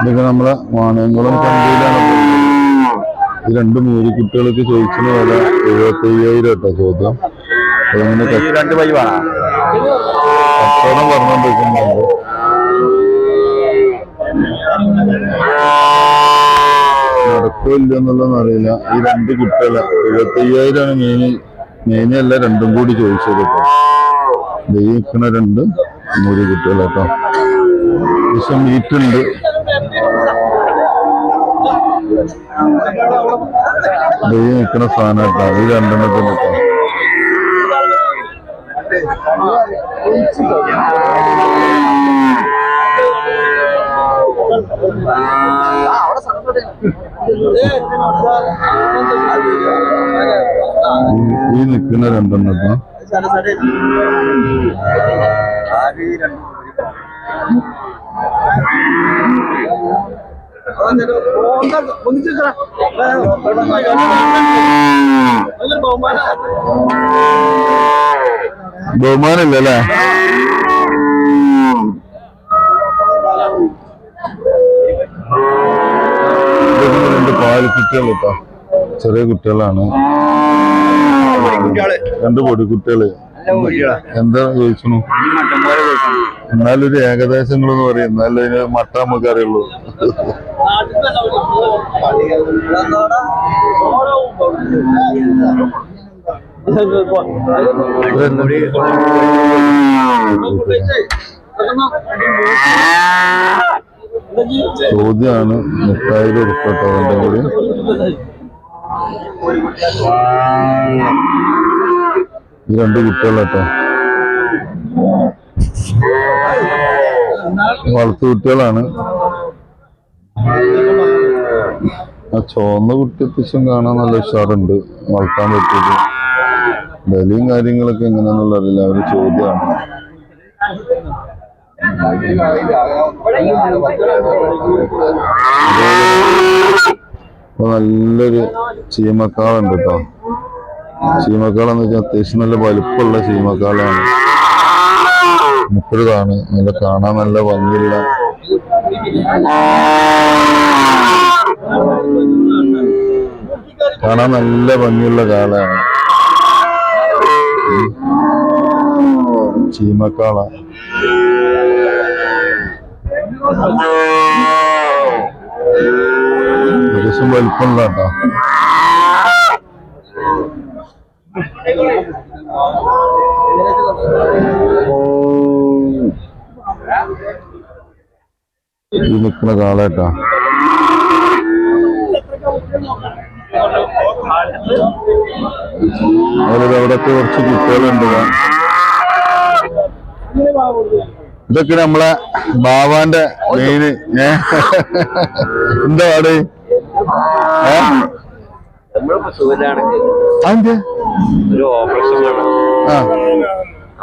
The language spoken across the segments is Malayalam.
ഇതൊക്കെ നമ്മളെ വാണയംകുളം കണ്ടിയിലാണ്. ഈ രണ്ട് മൂരിക്കുട്ടികൾക്ക് ചോദിച്ചിന് വില എഴുപത്തി അയ്യായിരം കേട്ടോ ചോദ്യം. അതങ്ങനെ കച്ചവടം പറഞ്ഞോണ്ടിരിക്കുന്നുണ്ട്. നടക്കില്ല എന്നുള്ളതെന്ന് അറിയില്ല. ഈ രണ്ട് കുട്ടികളെ എഴുപത്തി അയ്യായിരമാണ് മെയിന് മെയിനല്ല രണ്ടും കൂടി ചോദിച്ചത് കേട്ടോ. ദേ ഈ നിൽക്കുന്ന രണ്ട് മൂരി കുട്ടികളെ കേട്ടോ. ദിവസം മീറ്റുണ്ട് ഈ നിൽക്കുന്ന സാധനം കേട്ടോ ഈ രണ്ടെണ്ണത്തിന് കേട്ടോ ഈ- നിൽക്കുന്ന രണ്ടെണ്ണം കേട്ടോ ബഹുമാനല്ലേ ഇതൊക്കെ രണ്ട് പാലിക്കുട്ടികൾ കേട്ടോ ചെറിയ കുട്ടികളാണ്. രണ്ട് പൊടിക്കുട്ടികൾ എന്താ ചോദിച്ചു എന്നാലൊരു ഏകദേശങ്ങളെന്ന് പറയും. എന്നാലും അതിന് മട്ട നമുക്ക് അറിയുള്ളൂ ചോദ്യമാണ് മുട്ടായിരം ഉറുപ്പട്ടോ അതിന്റെ കൂടി. ഈ രണ്ട് കുട്ടികളാട്ടോ. വളർത്തു കുട്ടികളാണ്. ആ ചുവന്ന കുട്ടി അത്യാവശ്യം കാണാൻ നല്ല ഉഷാറുണ്ട്. വളർത്താൻ പറ്റിയത്. വിലയും കാര്യങ്ങളൊക്കെ എങ്ങനെയാണെന്നുള്ള അറിയില്ല. അവർ ചോദ്യമാണ്. നല്ലൊരു ചീമക്കാളുണ്ട് കേട്ടോ ചീമക്കാളെന്ന് വെച്ചാൽ അത്യാവശ്യം നല്ല വലുപ്പമുള്ള ചീമക്കാളാണ്. മുപ്പതാണ് നല്ല കാണാൻ നല്ല ഭംഗിയുള്ള കാണാൻ നല്ല ഭംഗിയുള്ള കാലാണ് ചീമക്കാള. ദിവസം വലിപ്പമുള്ള കേട്ടോ ഈ നിൽക്കുന്ന കാളേട്ടാ. അതുപോലെ അവിടത്തെ കുറച്ച് കുട്ടികളുണ്ട്. ഇതൊക്കെ നമ്മളെ ബാവാന്റെ മെയിന് ഏ? എന്താ പാട്? ഏ? ഒരു ഓപ്പറേഷൻ ആ.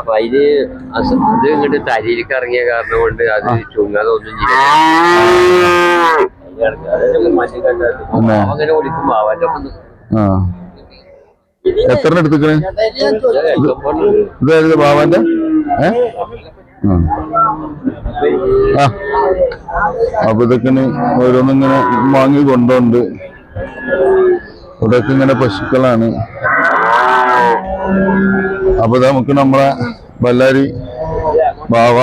അപ്പൊ അതിന് അസ- അത് ഇങ്ങോട്ട് തരിയിലേക്ക് ഇറങ്ങിയ കാരണം കൊണ്ട് അത് ചുങ്ങാതെ ഒന്നും ചെയ്യില്ല. പിന്നെ? അങ്ങനെ വിളിക്കുമ്പോ അവന്റെ എത്ര എടുത്തിക്കണേ ആ. ആ. അപ്പൊ ഇതൊക്കെ ഓരോന്നിങ്ങനെ വാങ്ങി കൊണ്ടുണ്ട് ഇവിടെയൊക്കെ ഇങ്ങനെ പശുക്കളാണ്. അപ്പൊ നമുക്ക് നമ്മളെ ബല്ലാരി ബാവ.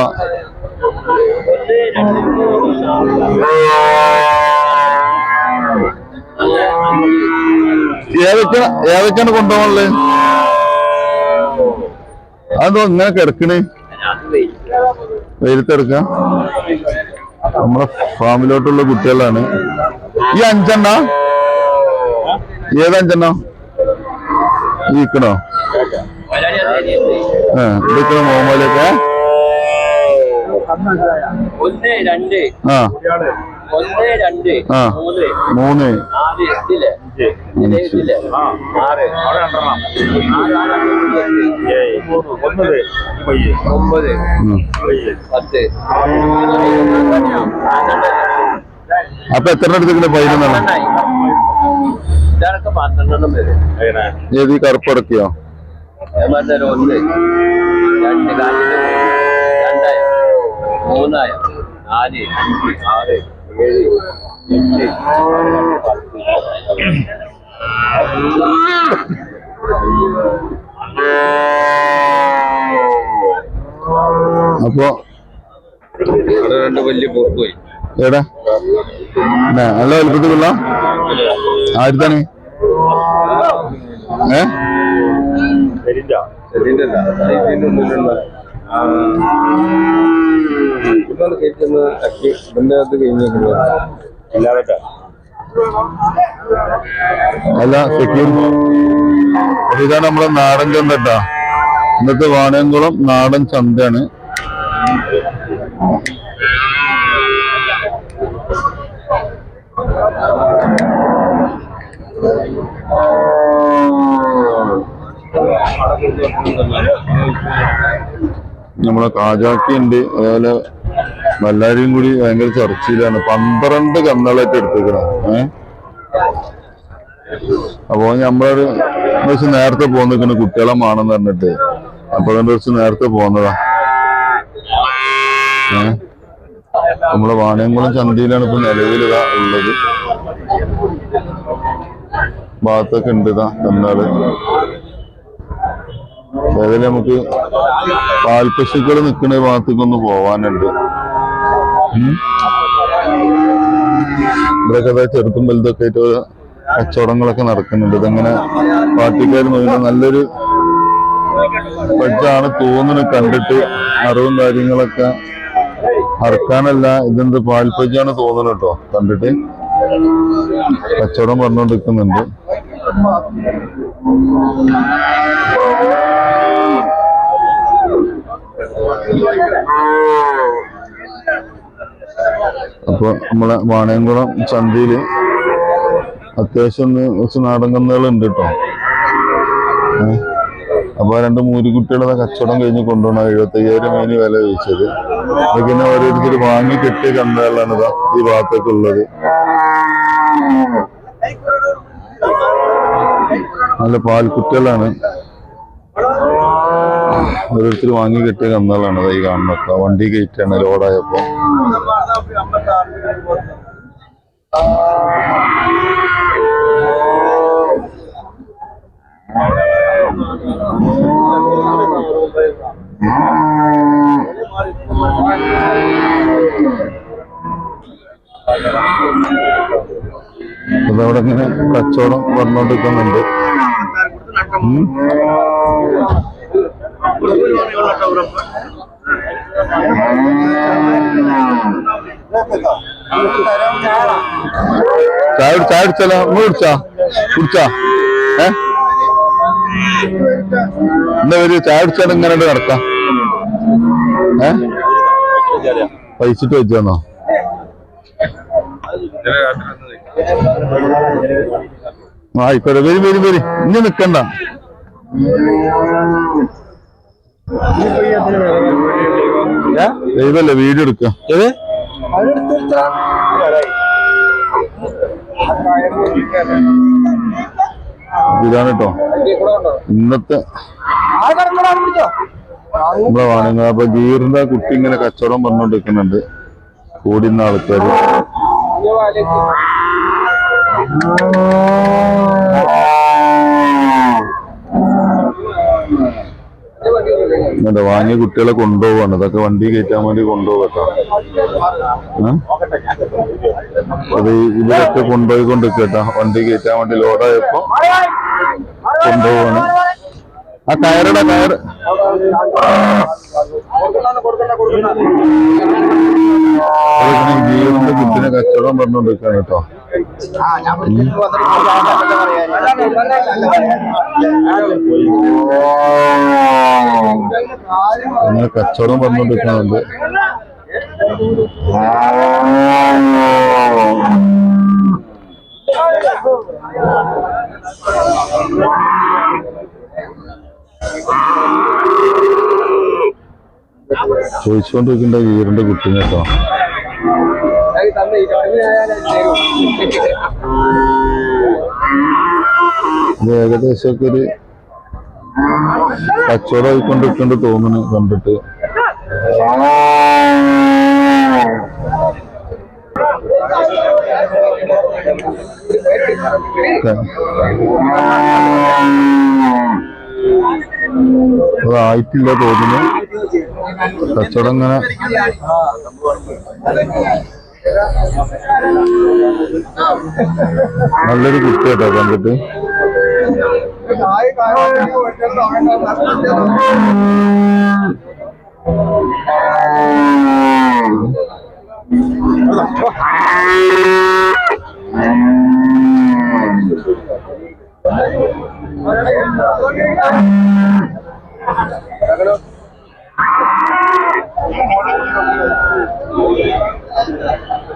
ഏതൊക്കെ ഏതൊക്കെയാണ് കൊണ്ടുപോകാനുള്ളത് അതോ ഇങ്ങനെ കിടക്കണേ. വെയിലത്തെടുക്കാം. നമ്മളെ ഫാമിലോട്ടുള്ള കുട്ടികളാണ്. ഈ അഞ്ചെണ്ണ? ഏത് അഞ്ചെണ്ണ? ഇതൊക്കെ മോമോലൊക്കെ ഒന്ന് രണ്ട്. ആ. ഒന്ന് രണ്ട്. ആ. മൂന്ന്. മൂന്ന്. നാല് ഇതിൽ ആറ്. ഒമ്പത്. ഒമ്പത്. പത്ത്. അപ്പൊ എത്ര എടുത്തിട്ട് പതിനൊന്നെണ്ണം ഇതാണൊക്കെ പന്ത്രണ്ടെണ്ണം വരും. ഏത് കറുപ്പടക്കിയോ പറഞ്ഞ ഒന്ന് രണ്ട് കാലിന് രണ്ടായ മൂന്നായ നാല് അഞ്ച് ആറ് ഏഴ് എട്ട് അപ്പോ രണ്ട് വലിയ പോയി. എടാ നല്ല വലുപ്പത്തിലുള്ള ആരുത്താണ് ഏ? ഇതിന്റെ അല്ല ഇതിന്റെ ഉള്ളിലുള്ള ഇതാണ് അക്കി ഇതിന്റെ അത് കഴിഞ്ഞേക്കുന്നത് ഇല്ലാതെ അല്ല സെക്യൂർ ഇതാണ് നമ്മളെ നാടൻ ചന്ത കേട്ടാ ഇന്നത്തെ വാണയംകുളം നാടൻ ചന്തയാണ്. നമ്മളെ കാജാക്കി ഉണ്ട് അതുപോലെ എല്ലാവരും കൂടി ഭയങ്കര ചർച്ചയിലാണ്. പന്ത്രണ്ട് കന്നുകളായിട്ട് എടുത്തേക്കണം. ഏ? അപ്പൊ നമ്മളൊരു കുറച്ച് നേരത്തെ പോന്നിരിക്കുന്ന കുട്ടികളെ മാണെന്ന് പറഞ്ഞിട്ട്. അപ്പൊ അതുകൊണ്ട് കുറച്ച് നേരത്തെ പോന്നതാ. ഏ? നമ്മളെ വാണിയംകുളം ചന്തയിലാണ് ഇപ്പൊ നിലവിലിതാ ഉള്ളത്. ഭാഗത്തൊക്കെ ഉണ്ട് ഇതാ കന്നാൾ അതായത് നമുക്ക് പാൽപ്പശുക്കൾ നിൽക്കുന്ന ഭാഗത്തേക്ക് ഒന്ന് പോവാനുണ്ട്. ഇവിടെ ചെറുതും വലുതൊക്കെ ആയിട്ട് കച്ചവടങ്ങളൊക്കെ നടക്കുന്നുണ്ട്. ഇതങ്ങനെ പാർട്ടിക്കാർ നോക്കുന്ന നല്ലൊരു ബഡ്ജാണ് തോന്നുന്നു കണ്ടിട്ട് അറിവും കാര്യങ്ങളൊക്കെ അറക്കാനല്ല. ഇതെന്ത് പാൽപ്പജ്ജാണ് തോന്നുന്നു കേട്ടോ കണ്ടിട്ട്. കച്ചവടം പറഞ്ഞുകൊണ്ടിരിക്കുന്നുണ്ട് അപ്പൊ നമ്മളെ വാണയംകുളം ചന്തയിൽ അത്യാവശ്യം കുറച്ച് നാടൻ കന്നുകൾ ഉണ്ട് കേട്ടോ അപ്പൊ രണ്ട് മൂരിക്കുട്ടികളെ കച്ചവടം കഴിഞ്ഞ് കൊണ്ടുപോകണം എഴുപത്തയ്യായിരം മേനി വില ചോദിച്ചത്. ഇതൊക്കെ ഓരോരുത്തർ വാങ്ങി കെട്ടിയ കന്നുകളാണ് ഈ ഭാഗത്തൊക്കെ ഉള്ളത് നല്ല പാൽക്കുട്ടികളാണ്. ഓരോരുത്തർ വാങ്ങി കെട്ടിയ കന്നുകളാണ് ഈ കാണുന്നത്. വണ്ടി കയറ്റാണ് ലോഡായപ്പോ. അതവിടെ കച്ചവടം വന്നുകൊണ്ടിരിക്കുന്നുണ്ട് ഉം. ചായ ചായ കുടിച്ചാലോ? നിങ്ങൾ കുടിച്ചാ? കുടിച്ചാ? ഏ? എന്താ പേര് ചായ കുടിച്ചാൽ ഇങ്ങനെ നടക്കാം? ഏ? പൈസിട്ട് വെച്ചോന്നോ ആയിക്കോട്ടെ. വരും വരും വരും. ഇനി നിക്കണ്ട. ദൈവല്ലേ വീഡിയോ എടുക്കുക? ഇതാണ് കേട്ടോ ഇന്നത്തെ നമ്മളെ വാണങ്ങൾ അപ്പൊ ഗീറിന്റെ കുട്ടി ഇങ്ങനെ കച്ചവടം പറഞ്ഞോണ്ടിരിക്കുന്നുണ്ട്. കൂടുന്ന ആൾക്കാര്. എന്നിട്ട് വാങ്ങിയ കുട്ടികളെ കൊണ്ടുപോവാണ്. ഇതൊക്കെ വണ്ടി കയറ്റാൻ വേണ്ടി കൊണ്ടുപോകട്ടോ അത് ഇവരൊക്കെ കേട്ടോ വണ്ടി കയറ്റാൻ വേണ്ടി ലോഡായപ്പോ കൊണ്ടുപോവാണ്. ആ കയറുടെ കയറ്. ജീവന്റെ കുട്ടിനെ കച്ചവടം പറഞ്ഞുകൊണ്ടിരിക്കാണ് കേട്ടോ. അങ്ങനെ കച്ചവടം പറഞ്ഞുകൊണ്ടിരിക്കുന്നുണ്ട് ചോദിച്ചുകൊണ്ടിരിക്കേണ്ട വീടിന്റെ കുട്ടീനെ കേട്ടോ. ഇത് ഏകദേശമൊക്കെ ഒരു കച്ചവടം ആയിക്കൊണ്ടിട്ടുണ്ട് തോന്നുന്നു കണ്ടിട്ട്. അതായിട്ടില്ല തോന്നുന്നു. കച്ചവടം ഇങ്ങനെ നല്ലൊരു കുട്ടി കേട്ടോ കണ്ടിട്ട്.